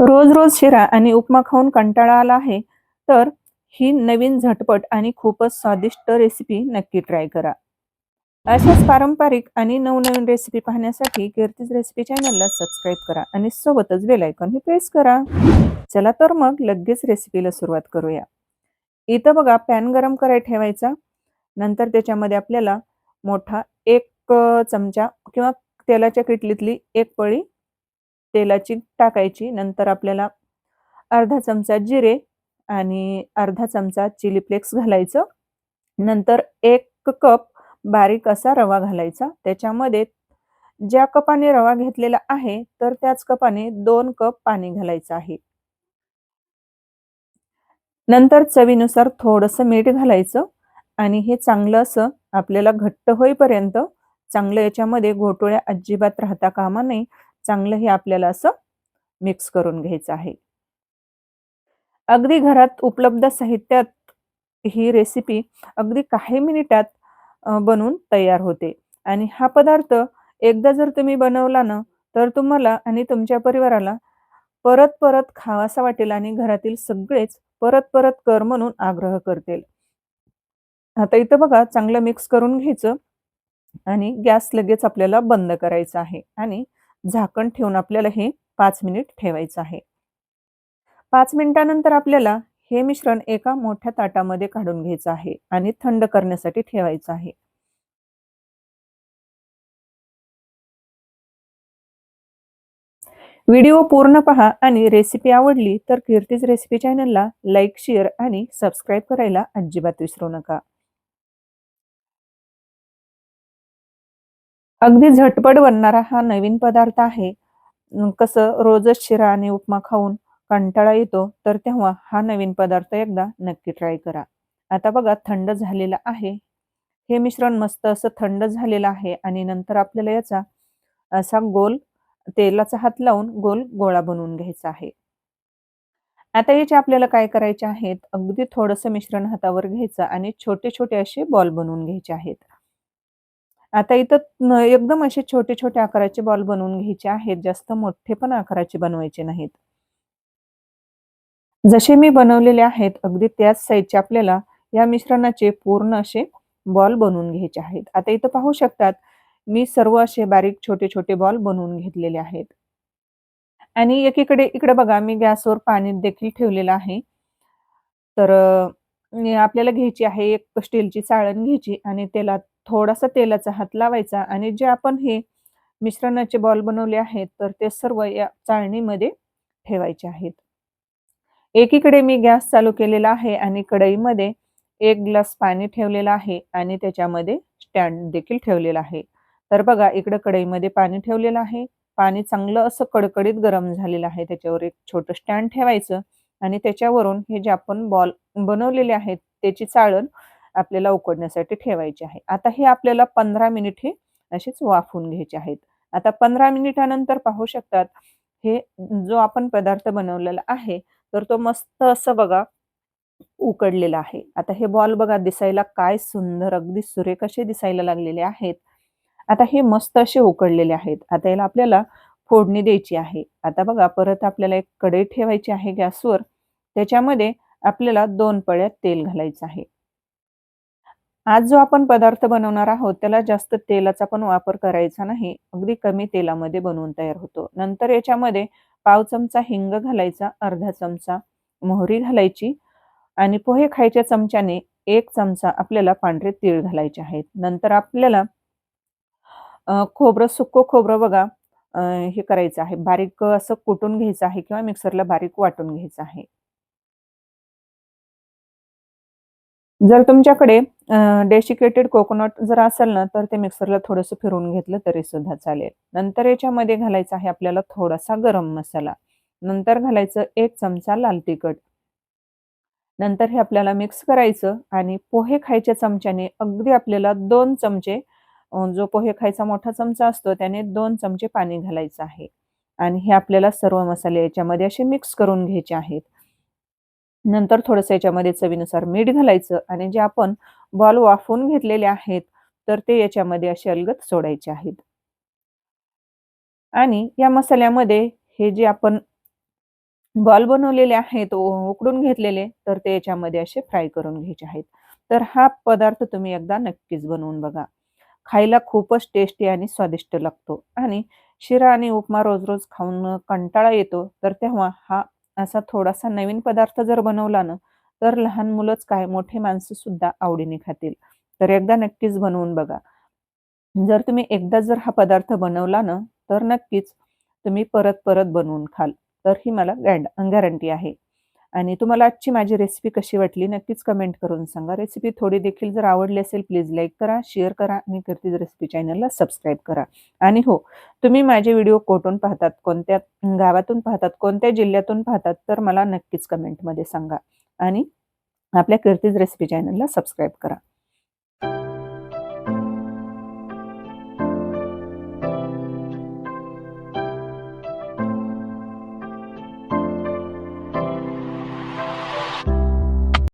रोज रोज शिरा आणि उपमा खाऊन कंटाळा आला आहे तर ही नवीन झटपट आणि खूपच स्वादिष्ट रेसिपी नक्की ट्राय करा. अशाच पारंपरिक आणि नवनवीन रेसिपी पाहण्यासाठी कीर्तीज रेसिपी चॅनलला सबस्क्राईब करा आणि सोबतच बेल हे प्रेस करा. चला तर मग लगेच रेसिपीला सुरुवात करूया. इथं बघा पॅन गरम करायला ठेवायचा. नंतर त्याच्यामध्ये आपल्याला मोठा एक चमचा किंवा तेलाच्या किटलीतली एक पळी तेलाची टाकायची. नंतर आपल्याला अर्धा चमचा जिरे आणि अर्धा चमचा चिली फ्लेक्स घालायचं. नंतर एक कप बारीक असा रवा घालायचा. त्याच्यामध्ये ज्या कपाने रवा घेतलेला आहे तर त्याच कपाने दोन कप पाणी घालायचं आहे. नंतर चवीनुसार थोडंसं मीठ घालायचं आणि हे चांगलं असं आपल्याला घट्ट होईपर्यंत चांगलं याच्यामध्ये घोटोळ्या अजिबात राहता कामा नये. चांगलं हे आपल्याला असं मिक्स करून घ्यायचं आहे. अगदी घरात उपलब्ध साहित्यात ही रेसिपी अगदी काही मिनिटात बनून बनवून तयार होते. आणि हा पदार्थ एकदा जर तुम्ही बनवला ना तर तुम्हाला आणि तुमच्या परिवाराला परत परत खावासा वाटेल आणि घरातील सगळेच परत परत कर म्हणून आग्रह करतील. आता इथं बघा चांगलं मिक्स करून घ्यायचं आणि गॅस लगेच आपल्याला बंद करायचा आहे. आणि झाकण ठेवून आपल्याला हे पाच मिनिट ठेवायचं आहे. पाच मिनिटानंतर आपल्याला हे मिश्रण एका मोठ्या ताटामध्ये काढून घ्यायचं आहे आणि थंड करण्यासाठी ठेवायचं आहे. व्हिडिओ पूर्ण पहा आणि रेसिपी आवडली तर कीर्तीज रेसिपी चॅनलला लाईक शेअर आणि सबस्क्राईब करायला अजिबात विसरू नका. अगदी झटपट बनणारा हा नवीन पदार्थ आहे. कसं रोजच शिरा आणि उपमा खाऊन कंटाळा येतो तर तेव्हा हा नवीन पदार्थ एकदा नक्की ट्राय करा. आता बघा थंड झालेला आहे. हे मिश्रण मस्त असं थंड झालेलं आहे आणि नंतर आपल्याला याचा असा गोल तेलाचा हात लावून गोल गोळा बनवून घ्यायचा आहे. आता याचे आपल्याला काय करायचे आहेत? अगदी थोडंसं मिश्रण हातावर घ्यायचं आणि छोटे छोटे असे बॉल बनवून घ्यायचे आहेत. आता इथं एकदम असे छोटे छोटे आकाराचे बॉल बनवून घ्यायचे आहेत. जास्त मोठे पण आकाराचे बनवायचे नाहीत. जसे मी बनवलेले आहेत अगदी त्याच साईजचे आपल्याला या मिश्रणाचे पूर्ण असे बॉल बनवून घ्यायचे आहेत. आता इथं पाहू शकतात मी सर्व असे बारीक छोटे छोटे बॉल बनवून घेतलेले आहेत. आणि एकीकडे इकडे बघा मी गॅसवर पाणी देखील ठेवलेलं आहे. तर आपल्याला घ्यायची आहे एक स्टीलची चाळण घ्यायची आणि त्याला थोडासा तेलाचा हात लावायचा आणि जे आपण हे मिश्रणाचे बॉल बनवले आहेत तर ते सर्व या चाळणीमध्ये ठेवायचे आहेत. एकीकडे मी गॅस चालू केलेला आहे आणि कढईमध्ये एक ग्लास पाणी ठेवलेलं आहे आणि त्याच्यामध्ये स्टँड देखील ठेवलेला आहे. तर बघा इकडे कढईमध्ये पाणी ठेवलेलं आहे. पाणी चांगलं असं कडकडीत गरम झालेलं आहे. त्याच्यावर एक छोटं स्टँड ठेवायचं आणि त्याच्यावरून हे जे आपण बॉल बनवलेले आहेत त्याची चाळण आपल्याला उकडण्यासाठी ठेवायची आहे. आता हे आपल्याला पंधरा मिनिट हे असेच वाफवून घ्यायचे आहेत. आता पंधरा मिनिटानंतर पाहू शकतात हे जो आपण पदार्थ बनवलेला आहे तर तो मस्त असं बघा उकडलेला आहे. आता हे बॉल बघा दिसायला काय सुंदर अगदी सुरेख असे दिसायला लागलेले आहेत. आता हे मस्त असे उकडलेले आहेत. आता याला आपल्याला फोडणी द्यायची आहे. आता बघा परत आपल्याला एक कढई ठेवायची आहे गॅसवर. त्याच्यामध्ये आपल्याला दोन पळ्यात तेल घालायचं आहे. आज जो आपण पदार्थ बनवणार आहोत त्याला जास्त तेलाचा पण वापर करायचा नाही. अगदी कमी तेलामध्ये बनवून तयार होतो. नंतर याच्यामध्ये पाव चमचा हिंग घालायचा अर्धा चमचा मोहरी घालायची आणि पोहे खायच्या चमच्याने एक चमचा आपल्याला पांढरे तीळ घालायचे आहेत. नंतर आपल्याला खोबरं सुक्को खोबरं बघा हे करायचं आहे. बारीक असं कुटून घ्यायचं आहे किंवा मिक्सरला बारीक वाटून घ्यायचं आहे. जर तुमच्याकडे डेसिकेटेड कोकोनट जर असेल ना तर ते मिक्सरला थोडंसं फिरवून घेतलं तरी सुद्धा चालेल. नंतर याच्यामध्ये घालायचा आहे आपल्याला थोडासा गरम मसाला. नंतर घालायचं एक चमचा लाल तिखट. नंतर हे आपल्याला मिक्स करायचं आणि पोहे खायच्या चमच्याने अगदी आपल्याला दोन चमचे जो पोहे खायचा मोठा चमचा असतो त्याने दोन चमचे पाणी घालायचं आहे. आणि हे आपल्याला सर्व मसाले याच्यामध्ये असे मिक्स करून घ्यायचे आहेत. नंतर थोडंसं याच्यामध्ये चवीनुसार मीठ घालायचं आणि जे आपण बॉल वाफवून घेतलेले आहेत तर ते याच्यामध्ये असे अलगत सोडायचे आहेत आणि या मसाल्यामध्ये हे जे आपण बॉल बनवलेले आहेत उकडून घेतलेले, तर ते याच्यामध्ये असे फ्राय करून घ्यायचे आहेत. तर हा पदार्थ तुम्ही एकदा नक्कीच बनवून बघा. खायला खूपच टेस्टी आणि स्वादिष्ट लागतो आणि शिरा आणि उपमा रोज-रोज खाऊन कंटाळा येतो, तर तेव्हा हा असा थोडासा नवीन पदार्थ जर बनवला ना, तर लहान मुलंच काय मोठी माणसंसुद्धा आवडीने खातील. तर एकदा नक्कीच बनवून बघा. जर तुम्ही एकदा जर हा पदार्थ बनवला ना, तर नक्कीच तुम्ही परत-परत बनवून खाल. तर ही मला गॅड गॅरंटी आहे. आणि तुम्हाला आजची माझी रेसिपी कशी वाटली नक्कीच कमेंट करून सांगा. रेसिपी थोडी देखील जर आवडली असेल प्लीज लाईक करा, शेअर करा आणि कीर्तीज रेसिपी चॅनलला सबस्क्राईब करा. आणि हो, तुम्ही माझे व्हिडिओ कोठून पाहतात, कोणत्या गावातून पाहतात, कोणत्या जिल्ह्यातून पाहतात, तर मला नक्कीच कमेंटमध्ये सांगा. आणि आपल्या कीर्तीज रेसिपी चॅनलला सबस्क्राईब करा.